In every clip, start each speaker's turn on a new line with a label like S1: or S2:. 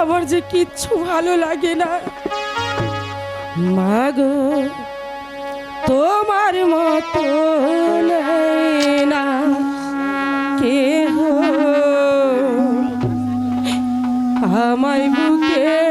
S1: আমার যে কিচ্ছু ভালো লাগে না। মাগ তোমার মতো না। কে আমায় বুকে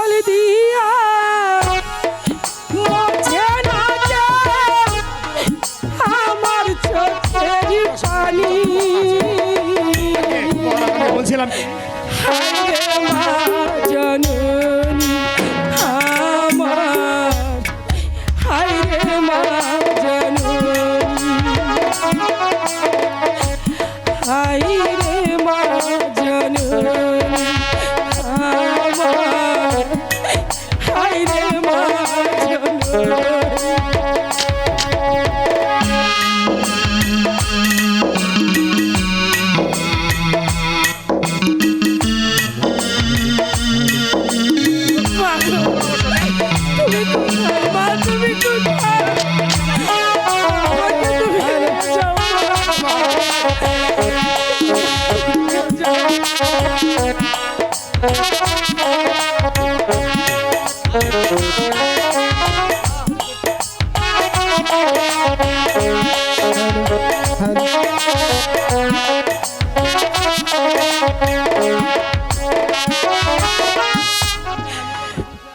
S1: জল দিয়া। মোছে না আমার চোখের পানি।
S2: বলছিলাম।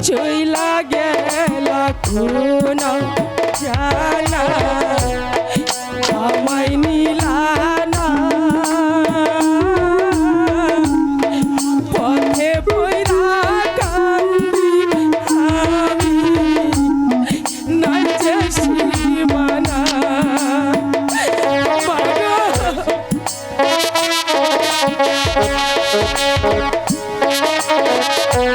S1: চইলা গেল খুনা জানা আমায় Thank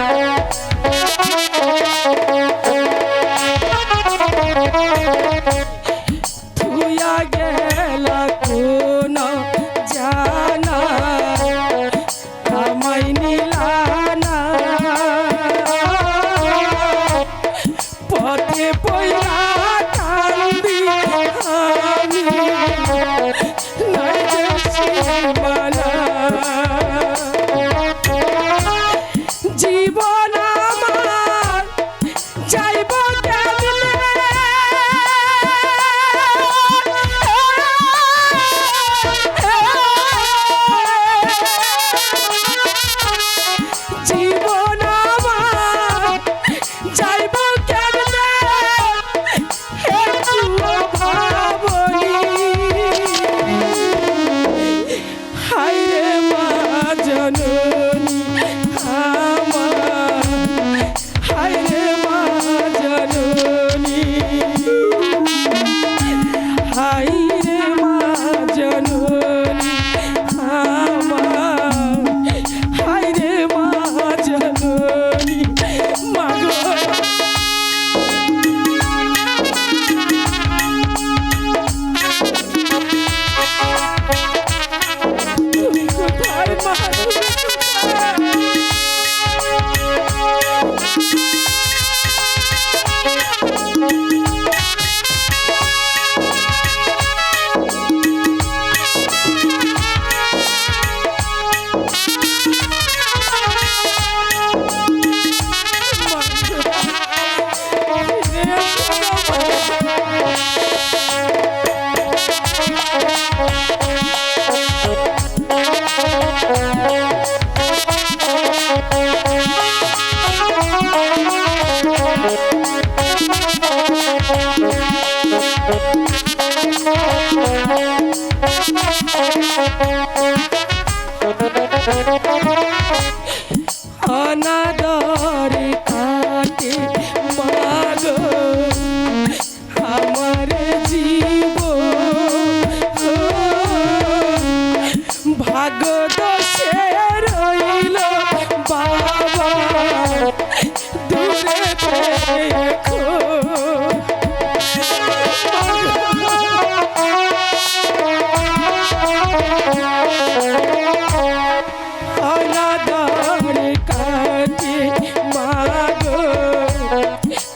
S1: Yeah. Thank you.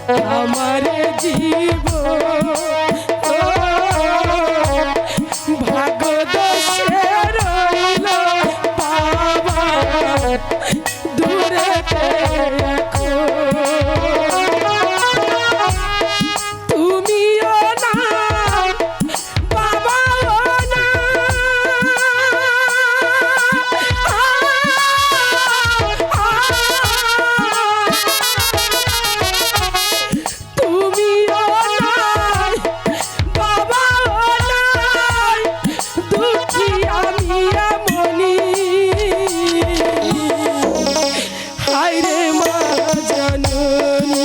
S1: আমার জীবন জননী।